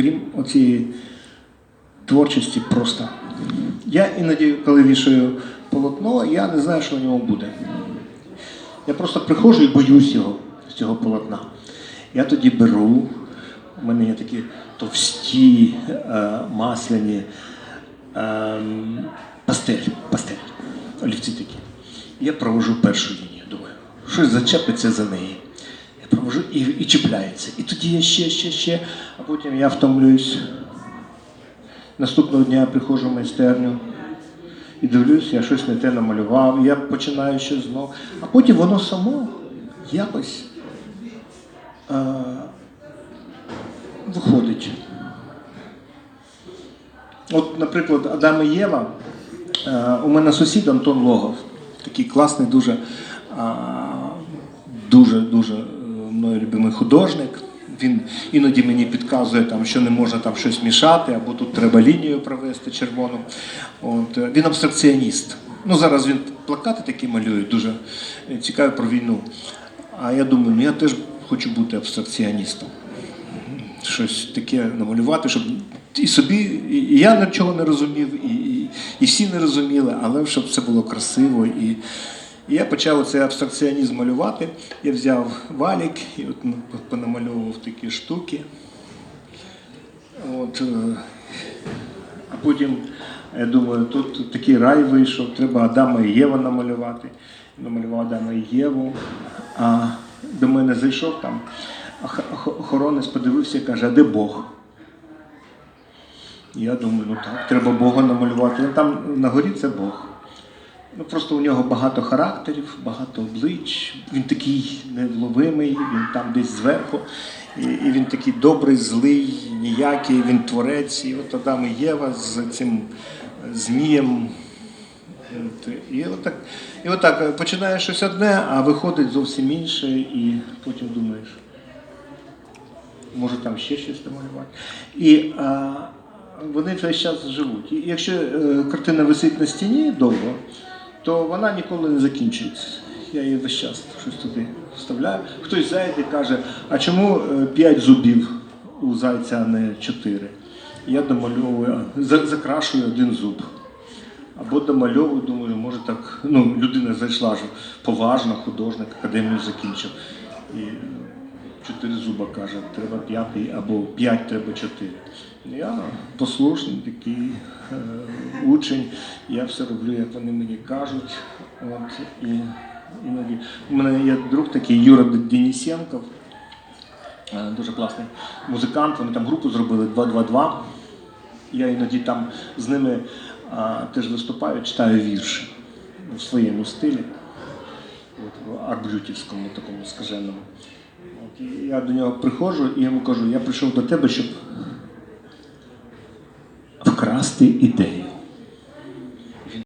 крім оцієї творчості, просто. Я іноді, коли вішаю полотно, я не знаю, що в ньому буде. Я просто приходжу і боюсь його, цього полотна. Я тоді беру, у мене є такі товсті, е, масляні е, пастель, пастель, олівці такі. Я провожу першу лінію, думаю, щось зачепиться за неї. Провожу і, і чіпляється. І тоді я ще, ще, ще, а потім я втомлююсь. Наступного дня я приходжу в майстерню і дивлюсь, я щось не те намалював, я починаю ще знов. А потім воно само якось е, виходить. От, наприклад, Адам і Єва, е, у мене сусід Антон Логов, такий класний, дуже, а, дуже, дуже е, мною любимий художник. Він іноді мені підказує, там, що не можна там щось мішати, або тут треба лінію провести червону. От, е, він абстракціоніст. Ну, зараз він плакати такі малює, дуже цікаві про війну. А я думаю, ну я теж хочу бути абстракціоністом щось таке намалювати, щоб і собі, і я нічого не розумів, і, і, і всі не розуміли, але щоб це було красиво. І, і я почав цей абстракціонізм малювати. Я взяв валік і от ну, понамальовував такі штуки. От, е, а потім я думаю, тут такий рай вийшов, треба Адама і Єва намалювати. Намалював Адама і Єву. А до мене зайшов там ох- ох- охоронець, подивився і каже, а де Бог? Я думаю, ну так, треба Бога намалювати. Там на горі це Бог. Ну, просто у нього багато характерів, багато облич. Він такий невловимий, він там десь зверху. І, і він такий добрий, злий, ніякий, він творець. І от Адам і Єва з цим змієм. І отак, і отак починаєш щось одне, а виходить зовсім інше, і потім думаєш, може там ще щось намалювати. І а, вони весь час живуть. І якщо е, картина висить на стіні довго, то вона ніколи не закінчується. Я її весь час щось туди вставляю. Хтось зайде і каже, а чому е, п'ять зубів у зайця, а не чотири? Я домальовую, за- закрашую один зуб. Або домальовую, думаю, може так, ну, людина зайшла ж поважна, художник, академію закінчив. І чотири зуба каже, треба п'ятий, або п'ять треба чотири. Я послушний такий е, учень, я все роблю, як вони мені кажуть. От, і, іноді. У мене є друг такий Юра Денисенков, е, дуже класний музикант, вони там групу зробили 2-2-2. Я іноді там з ними а, теж виступаю, читаю вірші в своєму стилі, от, в арбрютівському такому скаженому. Я до нього приходжу і йому кажу, я прийшов до тебе, щоб вкрасти ідею.